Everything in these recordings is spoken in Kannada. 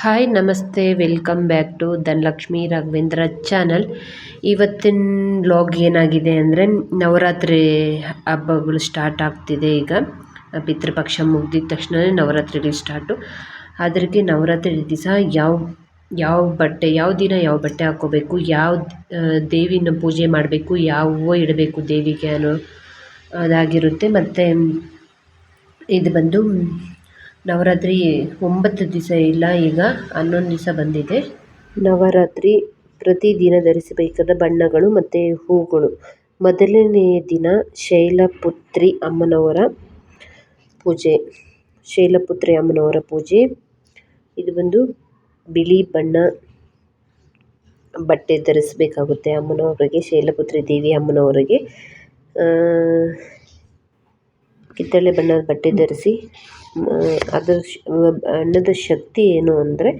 ಹಾಯ್ ನಮಸ್ತೆ. Welcome back to Dhanalakshmi Raghavendra channel ಇವತ್ತಿನ ಬ್ಲಾಗ್ ಏನಾಗಿದೆ ಅಂದರೆ ನವರಾತ್ರಿ ಹಬ್ಬಗಳು ಸ್ಟಾರ್ಟ್ ಆಗ್ತಿದೆ ಈಗ. ಪಿತೃಪಕ್ಷ ಮುಗ್ದಿದ ತಕ್ಷಣವೇ ನವರಾತ್ರಿಗಳು ಸ್ಟಾರ್ಟು ಅದಕ್ಕೆ ನವರಾತ್ರಿ ದಿವಸ ಯಾವ ಯಾವ ಬಟ್ಟೆ, ಯಾವ ದಿನ ಯಾವ ಬಟ್ಟೆ ಹಾಕ್ಕೋಬೇಕು, ಯಾವ ದೇವಿನ ಪೂಜೆ ಮಾಡಬೇಕು, ಯಾವ ಹೂವು ಇಡಬೇಕು ದೇವಿಗೆ ಅನ್ನೋ ಅದಾಗಿರುತ್ತೆ. ಮತ್ತು ಇದು ಬಂದು ನವರಾತ್ರಿ ಒಂಬತ್ತು ದಿವಸ ಇಲ್ಲ, ಈಗ ಹನ್ನೊಂದು ದಿವಸ ಬಂದಿದೆ. ನವರಾತ್ರಿ ಪ್ರತಿದಿನ ಧರಿಸಬೇಕಾದ ಬಣ್ಣಗಳು ಮತ್ತು ಹೂಗಳು. ಮೊದಲನೆಯ ದಿನ ಶೈಲಪುತ್ರಿ ಅಮ್ಮನವರ ಪೂಜೆ. ಶೈಲಪುತ್ರಿ ಅಮ್ಮನವರ ಪೂಜೆ. ಇದು ಬಂದು ಬಿಳಿ ಬಣ್ಣ ಬಟ್ಟೆ ಧರಿಸಬೇಕಾಗುತ್ತೆ ಅಮ್ಮನವರಿಗೆ, ಶೈಲಪುತ್ರಿ ದೇವಿ ಅಮ್ಮನವರಿಗೆ. ಕಿತ್ತಳೆ ಬಣ್ಣದ ಬಟ್ಟೆ ಧರಿಸಿ ಅದರ ಬಣ್ಣದ ಶಕ್ತಿ ಏನು ಅಂದರೆ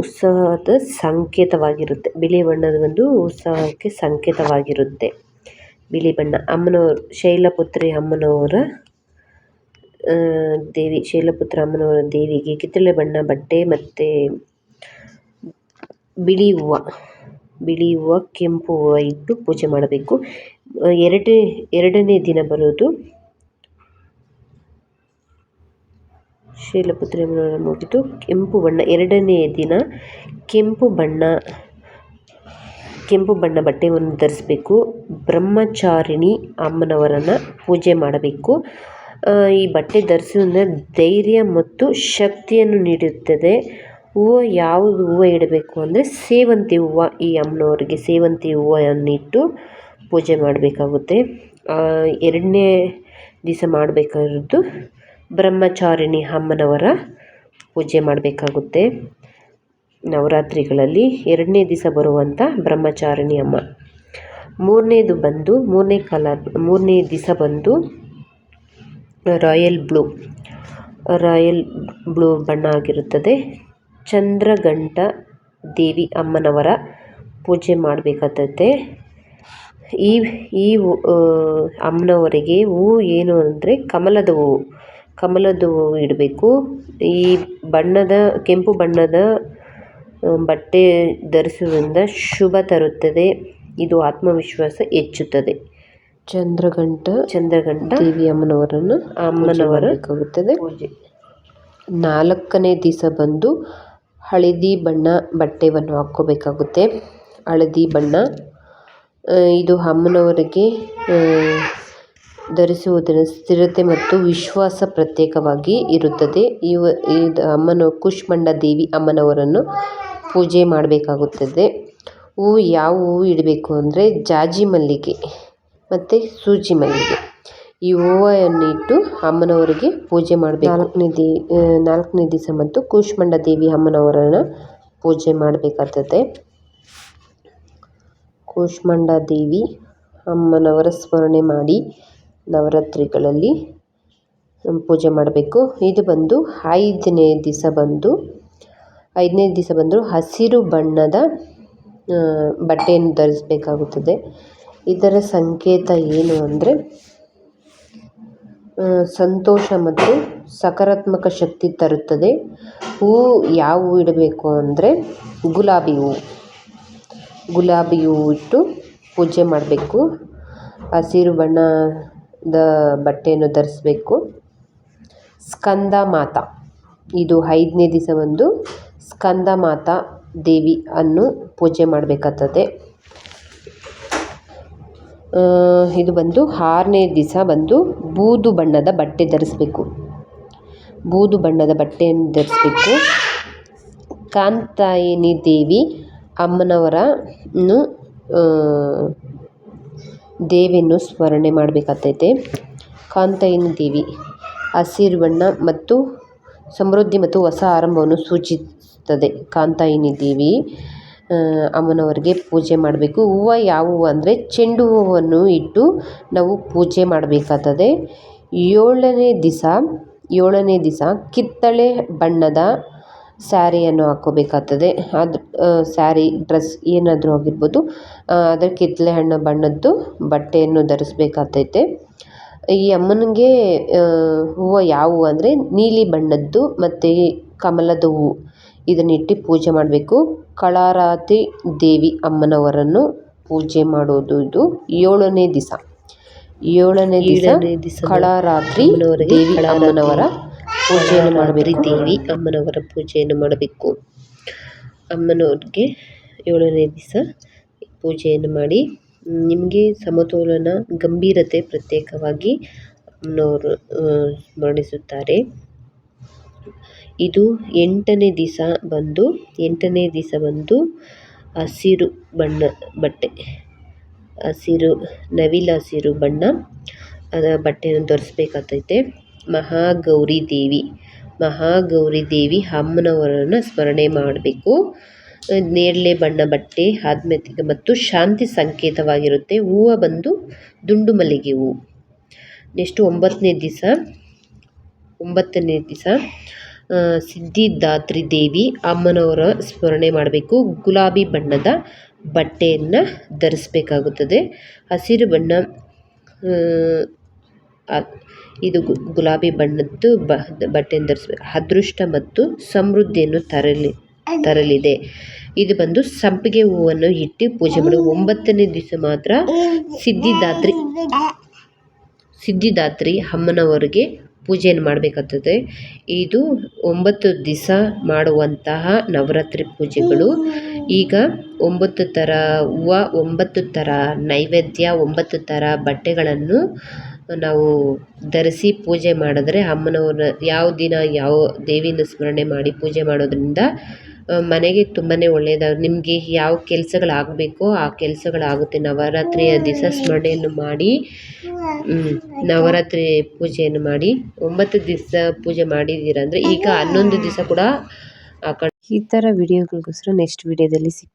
ಉತ್ಸಾಹದ ಸಂಕೇತವಾಗಿರುತ್ತೆ. ಬಿಳಿ ಬಣ್ಣದ ಒಂದು ಉತ್ಸಾಹಕ್ಕೆ ಸಂಕೇತವಾಗಿರುತ್ತೆ. ಬಿಳಿ ಬಣ್ಣ, ಅಮ್ಮನವರು, ಶೈಲಪುತ್ರಿ ಅಮ್ಮನವರ ದೇವಿ, ಶೈಲಪುತ್ರ ಅಮ್ಮನವರ ದೇವಿಗೆ ಕಿತ್ತಳೆ ಬಣ್ಣ, ಬಟ್ಟೆ ಮತ್ತು ಬಿಳಿ ಹೂವು. ಬಿಳಿ ಹೂವು, ಕೆಂಪು ಹೂವು ಇಟ್ಟು ಪೂಜೆ ಮಾಡಬೇಕು. ಎರಡೇ, ಎರಡನೇ ದಿನ ಬರೋದು ಶೈಲಪುತ್ರಿ ಅಮ್ಮನವರ ಮುಗಿದು ಕೆಂಪು ಬಣ್ಣ, ಎರಡನೇ ದಿನ ಕೆಂಪು ಬಣ್ಣ ಕೆಂಪು ಬಣ್ಣ ಬಟ್ಟೆಯನ್ನು ಧರಿಸಬೇಕು. ಬ್ರಹ್ಮಚಾರಿಣಿ ಅಮ್ಮನವರನ್ನು ಪೂಜೆ ಮಾಡಬೇಕು. ಈ ಬಟ್ಟೆ ಧರಿಸೋದ್ರಿಂದ ಧೈರ್ಯ ಮತ್ತು ಶಕ್ತಿಯನ್ನು ನೀಡುತ್ತದೆ. ಹೂವು, ಯಾವುದು ಹೂವು ಇಡಬೇಕು ಅಂದರೆ ಸೇವಂತಿ ಹೂವು ಈ ಅಮ್ಮನವರಿಗೆ ಸೇವಂತಿ ಹೂವನ್ನಿಟ್ಟು ಪೂಜೆ ಮಾಡಬೇಕಾಗುತ್ತೆ. ಎರಡನೇ ದಿವಸ ಮಾಡಬೇಕಾಗಿರೋದು ಬ್ರಹ್ಮಚಾರಿಣಿ ಅಮ್ಮನವರ ಪೂಜೆ ಮಾಡಬೇಕಾಗುತ್ತೆ. ನವರಾತ್ರಿಗಳಲ್ಲಿ ಎರಡನೇ ದಿವಸ ಬರುವಂಥ ಬ್ರಹ್ಮಚಾರಿಣಿ ಅಮ್ಮ. ಮೂರನೇದು ಬಂದು, ಮೂರನೇ ಕಲರ್ ಮೂರನೇ ದಿವಸ ಬಂದು ರಾಯಲ್ ಬ್ಲೂ ರಾಯಲ್ ಬ್ಲೂ ಬಣ್ಣ ಆಗಿರುತ್ತದೆ. ಚಂದ್ರಗಂಟ ದೇವಿ ಅಮ್ಮನವರ ಪೂಜೆ ಮಾಡಬೇಕಾಗುತ್ತೆ. ಈ ಈ ಅಮ್ಮನವರಿಗೆ ಹೂವು ಏನು ಅಂದರೆ ಕಮಲದ ಹೂವು ಕಮಲದ ಹೂವು ಇಡಬೇಕು. ಈ ಬಣ್ಣದ ಕೆಂಪು ಬಣ್ಣದ ಬಟ್ಟೆ ಧರಿಸುವುದರಿಂದ ಶುಭ ತರುತ್ತದೆ. ಇದು ಆತ್ಮವಿಶ್ವಾಸ ಹೆಚ್ಚುತ್ತದೆ. ಚಂದ್ರಗಂಟ ಚಂದ್ರಗಂಟ ದೇವಿ ಅಮ್ಮನವರನ್ನು ಅಮ್ಮನವರ ಪೂಜೆ ನಾಲ್ಕನೇ ದಿವಸ ಬಂದು ಹಳದಿ ಬಣ್ಣ ಬಟ್ಟೆಯನ್ನು ಹಾಕ್ಕೋಬೇಕಾಗುತ್ತೆ. ಹಳದಿ ಬಣ್ಣ ಇದು ಅಮ್ಮನವರಿಗೆ ಧರಿಸುವುದರ ಸ್ಥಿರತೆ ಮತ್ತು ವಿಶ್ವಾಸ ಪ್ರತ್ಯೇಕವಾಗಿ ಇರುತ್ತದೆ. ಇವ, ಇದು ಅಮ್ಮನ ಕುಷ್ಮಂಡ ದೇವಿ ಅಮ್ಮನವರನ್ನು ಪೂಜೆ ಮಾಡಬೇಕಾಗುತ್ತದೆ. ಹೂವು ಯಾವ ಹೂವು ಇಡಬೇಕು ಅಂದರೆ ಜಾಜಿ ಮಲ್ಲಿಗೆ ಮತ್ತು ಸೂಜಿ ಮಲ್ಲಿಗೆ. ಈ ಹೂವನ್ನಿಟ್ಟು ಅಮ್ಮನವರಿಗೆ ಪೂಜೆ ಮಾಡಬೇಕು. ನಾಲ್ಕನೇ ದಿ ನಾಲ್ಕನೇ ದಿವಸ ಮತ್ತು ಕೂಷ್ಮಂಡ ದೇವಿ ಅಮ್ಮನವರನ್ನು ಪೂಜೆ ಮಾಡಬೇಕಾಗ್ತದೆ. ಕೂಷ್ಮಂಡ ದೇವಿ ಅಮ್ಮನವರ ಸ್ಮರಣೆ ಮಾಡಿ ನವರಾತ್ರಿಗಳಲ್ಲಿ ಪೂಜೆ ಮಾಡಬೇಕು. ಇದು ಬಂದು ಐದನೇ ದಿವಸ ಬಂದು, ಐದನೇ ದಿವಸ ಬಂದು ಹಸಿರು ಬಣ್ಣದ ಬಟ್ಟೆಯನ್ನು ಧರಿಸಬೇಕಾಗುತ್ತದೆ. ಇದರ ಸಂಕೇತ ಏನು ಅಂದರೆ ಸಂತೋಷ ಮತ್ತು ಸಕಾರಾತ್ಮಕ ಶಕ್ತಿ ತರುತ್ತದೆ. ಹೂವು ಯಾವ ಹೂ ಇಡಬೇಕು ಅಂದರೆ, ಗುಲಾಬಿ ಹೂವು ಗುಲಾಬಿ ಹೂವು ಇಟ್ಟು ಪೂಜೆ ಮಾಡಬೇಕು. ಹಸಿರು ಬಣ್ಣದ ಬಟ್ಟೆಯನ್ನು ಧರಿಸಬೇಕು. ಸ್ಕಂದ ಮಾತಾ. ಇದು ಐದನೇ ದಿವಸ ಬಂದು ಸ್ಕಂದ ಮಾತಾ ದೇವಿ ಅನ್ನು ಪೂಜೆ ಮಾಡಬೇಕಾಗ್ತದೆ. ಇದು ಬಂದು ಆರನೇ ದಿವಸ ಬಂದು ಬೂದು ಬಣ್ಣದ ಬಟ್ಟೆ ಧರಿಸ್ಬೇಕು. ಬೂದು ಬಣ್ಣದ ಬಟ್ಟೆಯನ್ನು ಧರಿಸ್ಬೇಕು. ಕಾಂತಾಯಿನಿ ದೇವಿ ಅಮ್ಮನವರನ್ನು ದೇವಿಯನ್ನು ಸ್ಮರಣೆ ಮಾಡಬೇಕಾಗ್ತೈತೆ. ಕಾಂತಾಯಿನಿ ದೇವಿ. ಹಸಿರು ಬಣ್ಣ ಮತ್ತು ಸಮೃದ್ಧಿ ಮತ್ತು ಹೊಸ ಆರಂಭವನ್ನು ಸೂಚಿಸುತ್ತದೆ ಕಾಂತಾಯಿನಿ ದೇವಿ. ಅಮ್ಮನವರಿಗೆ ಪೂಜೆ ಮಾಡಬೇಕು. ಹೂವು ಯಾವ ಹೂವು ಅಂದರೆ ಚೆಂಡು ಹೂವನ್ನು ಇಟ್ಟು ನಾವು ಪೂಜೆ ಮಾಡಬೇಕಾಗ್ತದೆ. ಏಳನೇ ದಿವಸ ಏಳನೇ ದಿವಸ ಕಿತ್ತಳೆ ಬಣ್ಣದ ಸ್ಯಾರಿಯನ್ನು ಹಾಕ್ಕೋಬೇಕಾಗ್ತದೆ. ಅದು ಸ್ಯಾರಿ ಡ್ರೆಸ್ ಏನಾದರೂ ಆಗಿರ್ಬೋದು ಅದರ ಕಿತ್ತಳೆ ಹಣ್ಣು ಬಣ್ಣದ್ದು ಬಟ್ಟೆಯನ್ನು ಧರಿಸ್ಬೇಕಾಗ್ತೈತೆ. ಈ ಅಮ್ಮನಿಗೆ ಹೂವು ಯಾವ ಹೂವು ಅಂದರೆ ನೀಲಿ ಬಣ್ಣದ್ದು ಮತ್ತು ಕಮಲದ ಹೂವು ಇದನ್ನಿಟ್ಟು ಪೂಜೆ ಮಾಡಬೇಕು. ಕಳಾರಾತಿ ದೇವಿ ಅಮ್ಮನವರನ್ನು ಪೂಜೆ ಮಾಡೋದು ಇದು ಏಳನೇ ದಿವಸ ಏಳನೇ ದಿವಸ ಕಳಾರಾತ್ರಿ ದೇವಿ ಅಮ್ಮನವರ ಪೂಜೆಯನ್ನು ಮಾಡಬೇಕು ದೇವಿ ಅಮ್ಮನವರ ಪೂಜೆಯನ್ನು ಮಾಡಬೇಕು. ಅಮ್ಮನವ್ರಿಗೆ ಏಳನೇ ದಿವಸ ಪೂಜೆಯನ್ನು ಮಾಡಿ, ನಿಮಗೆ ಸಮತೋಲನ, ಗಂಭೀರತೆ ಪ್ರತ್ಯೇಕವಾಗಿ ಅಮ್ಮನವರು ಮಾಡಿಸುತ್ತಾರೆ. ಇದು ಎಂಟನೇ ದಿವಸ ಬಂದು, ಎಂಟನೇ ದಿವಸ ಬಂದು ಹಸಿರು ಬಣ್ಣ, ಬಟ್ಟೆ, ಹಸಿರು, ನವಿಲ ಹಸಿರು ಬಣ್ಣ ಅದರ ಬಟ್ಟೆಯನ್ನು ಧರಿಸ್ಬೇಕಾಗ್ತೈತೆ. ಮಹಾಗೌರಿ ದೇವಿ ಮಹಾಗೌರಿ ದೇವಿ ಅಮ್ಮನವರನ್ನು ಸ್ಮರಣೆ ಮಾಡಬೇಕು. ನೇರಳೆ ಬಣ್ಣ ಬಟ್ಟೆ, ಆಧ್ಯಾತ್ಮಿಕ ಮತ್ತು ಶಾಂತಿ ಸಂಕೇತವಾಗಿರುತ್ತೆ. ಹೂವು ಬಂದು ದುಂಡು ಮಲ್ಲಿಗೆ ಹೂವು ನೆಕ್ಸ್ಟ್ ಒಂಬತ್ತನೇ ದಿವಸ ಒಂಬತ್ತನೇ ದಿವಸ ಸಿದ್ಧಿದಾತ್ರಿ ದೇವಿ ಅಮ್ಮನವರ ಸ್ಮರಣೆ ಮಾಡಬೇಕು. ಗುಲಾಬಿ ಬಣ್ಣದ ಬಟ್ಟೆಯನ್ನು ಧರಿಸಬೇಕಾಗುತ್ತದೆ. ಹಸಿರು ಬಣ್ಣ ಇದು ಗುಲಾಬಿ ಬಣ್ಣದ್ದು ಬಟ್ಟೆಯನ್ನು ಧರಿಸ್ಬೇಕು ಅದೃಷ್ಟ ಮತ್ತು ಸಮೃದ್ಧಿಯನ್ನು ತರಲಿ, ತರಲಿದೆ. ಇದು ಬಂದು ಸಂಪಿಗೆ ಹೂವನ್ನು ಇಟ್ಟು ಪೂಜೆ ಮಾಡಿ. ಒಂಬತ್ತನೇ ದಿವಸ ಮಾತ್ರ ಸಿದ್ಧಿದಾತ್ರಿ ಸಿದ್ಧಿದಾತ್ರಿ ಅಮ್ಮನವರಿಗೆ ಪೂಜೆಯನ್ನು ಮಾಡಬೇಕಾಗ್ತದೆ. ಇದು ಒಂಬತ್ತು ದಿವಸ ಮಾಡುವಂತಹ ನವರಾತ್ರಿ ಪೂಜೆಗಳು. ಈಗ ಒಂಬತ್ತು ಥರ ಹೂವು, ಒಂಬತ್ತು ಥರ ನೈವೇದ್ಯ, ಒಂಬತ್ತು ಥರ ಬಟ್ಟೆಗಳನ್ನು ನಾವು ಧರಿಸಿ ಪೂಜೆ ಮಾಡಿದ್ರೆ ಅಮ್ಮನವ್ರನ್ನ ಯಾವ ದಿನ ಯಾವ ದೇವಿನ ಸ್ಮರಣೆ ಮಾಡಿ ಪೂಜೆ ಮಾಡೋದ್ರಿಂದ ಮನೆಗೆ ತುಂಬಾ ಒಳ್ಳೆಯದು ನಿಮಗೆ ಯಾವ ಕೆಲಸಗಳಾಗಬೇಕೋ ಆ ಕೆಲಸಗಳಾಗುತ್ತೆ. ನವರಾತ್ರಿಯ ದಿವಸ ಸ್ಮರಣೆಯನ್ನು ಮಾಡಿ ನವರಾತ್ರಿ ಪೂಜೆಯನ್ನು ಮಾಡಿ, ಒಂಬತ್ತು ದಿವಸ ಪೂಜೆ ಮಾಡಿದ್ದೀರ ಅಂದರೆ ಈಗ ಹನ್ನೊಂದು ದಿವಸ ಕೂಡ ಹಾಕೊಂಡು ಈ ಥರ ವಿಡಿಯೋಗಳಿಗೋಸ್ಕರ ನೆಕ್ಸ್ಟ್ ವಿಡಿಯೋದಲ್ಲಿ ಸಿಗ್ತೀನಿ.